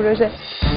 projeto.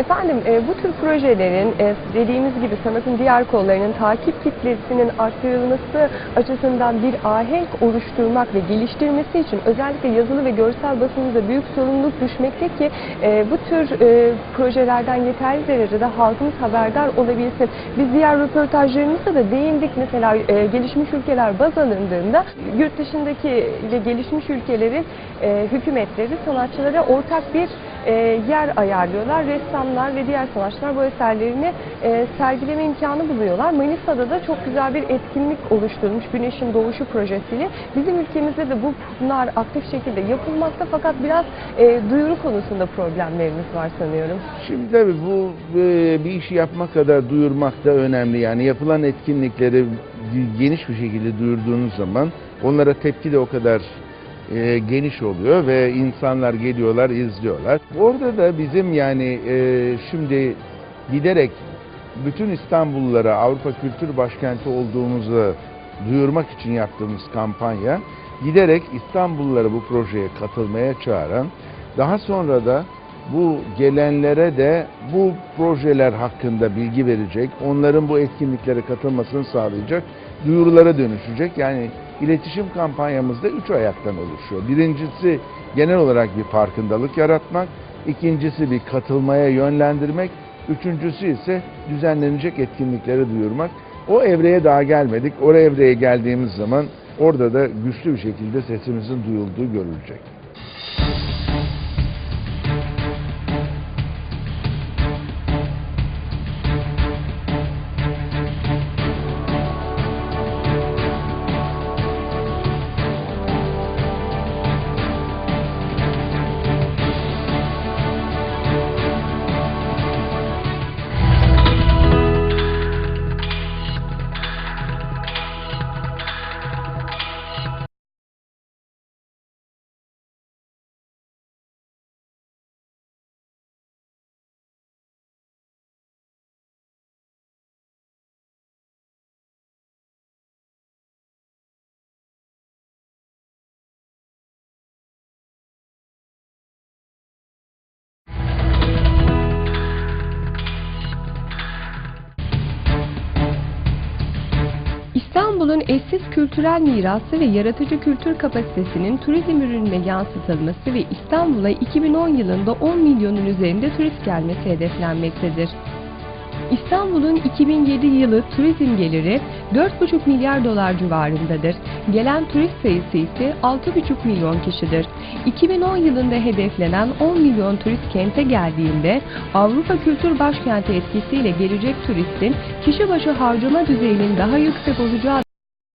Efendim e, bu tür projelerin e, dediğimiz gibi sanatın diğer kollarının takip kitlesinin arttırılması açısından bir ahenk oluşturmak ve geliştirmesi için özellikle yazılı ve görsel basınımıza büyük sorumluluk düşmekte ki e, bu tür e, projelerden yeterli derecede halkımız haberdar olabilsin. Biz diğer röportajlarımızda da değindik mesela e, gelişmiş ülkeler baz alındığında yurt dışındaki ve gelişmiş ülkelerin e, hükümetleri sanatçılara ortak bir e, yer ayarlıyorlar. Ressamlar ve diğer sanatçılar bu eserlerini e, sergileme imkanı buluyorlar. Manisa'da da çok güzel bir etkinlik oluşturmuş Güneşin Doğuşu projesiyle. Bizim ülkemizde de bu bunlar aktif şekilde yapılmakta fakat biraz e, duyuru konusunda problemlerimiz var sanıyorum. Şimdi tabii bu e, bir işi yapmak kadar duyurmak da önemli. Yani yapılan etkinlikleri geniş bir şekilde duyurduğunuz zaman onlara tepki de o kadar e, geniş oluyor ve insanlar geliyorlar, izliyorlar. Orada da bizim yani e, şimdi giderek bütün İstanbullulara Avrupa Kültür Başkenti olduğumuzu duyurmak için yaptığımız kampanya giderek İstanbulluları bu projeye katılmaya çağıran, daha sonra da bu gelenlere de bu projeler hakkında bilgi verecek, onların bu etkinliklere katılmasını sağlayacak duyurulara dönüşecek. Yani iletişim kampanyamızda üç ayaktan oluşuyor. Birincisi genel olarak bir farkındalık yaratmak, ikincisi bir katılmaya yönlendirmek, üçüncüsü ise düzenlenecek etkinlikleri duyurmak. O evreye daha gelmedik. O evreye geldiğimiz zaman orada da güçlü bir şekilde sesimizin duyulduğu görülecek. İstanbul'un eşsiz kültürel mirası ve yaratıcı kültür kapasitesinin turizm ürününe yansıtılması ve İstanbul'a 2010 yılında 10 milyonun üzerinde turist gelmesi hedeflenmektedir. İstanbul'un 2007 yılı turizm geliri 4,5 milyar dolar civarındadır. Gelen turist sayısı ise 6,5 milyon kişidir. 2010 yılında hedeflenen 10 milyon turist kente geldiğinde Avrupa Kültür Başkenti etkisiyle gelecek turistin kişi başı harcama düzeyinin daha yüksek olacağı